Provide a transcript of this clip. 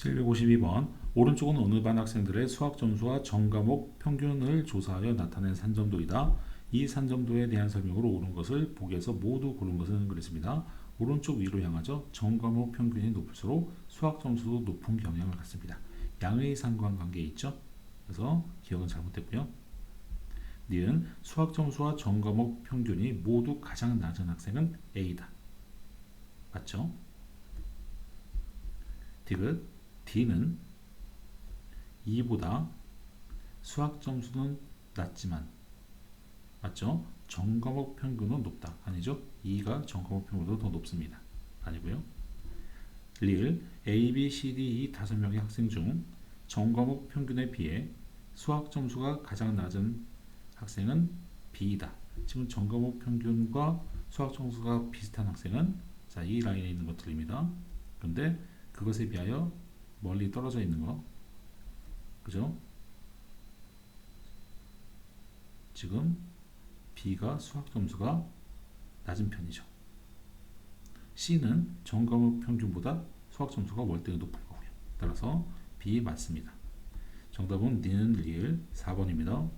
752번 오른쪽은 어느 반 학생들의 수학 점수와 전 과목 평균을 조사하여 나타낸 산점도이다. 이 산점도에 대한 설명으로 옳은 것을 보기에서 모두 고른 것은 그랬습니다. 오른쪽 위로 향하죠. 전 과목 평균이 높을수록 수학 점수도 높은 경향을 갖습니다. 양의 상관관계 있죠. 그래서 기억은 잘못됐고요. 니은 수학 점수와 전 과목 평균이 모두 가장 낮은 학생은 A다. 맞죠? 디귿 D는 2보다 수학 점수는 낮지만 맞죠? 전 과목 평균은 높다. 아니죠? 2가 전 과목 평균보다 더 높습니다. 아니고요. 리을 A, B, C, D 이 다섯 명의 학생 중 전 과목 평균에 비해 수학 점수가 가장 낮은 학생은 B이다. 지금 전 과목 평균과 수학 점수가 비슷한 학생은 자, 이 라인에 있는 것들입니다. 그런데 그것에 비하여 멀리 떨어져 있는 거 그죠? 지금 B가 수학 점수가 낮은 편이죠. C는 전 과목 평균보다 수학 점수가 월등히 높은 거고요. 따라서 B 맞습니다. 정답은 니은 리을 4번입니다.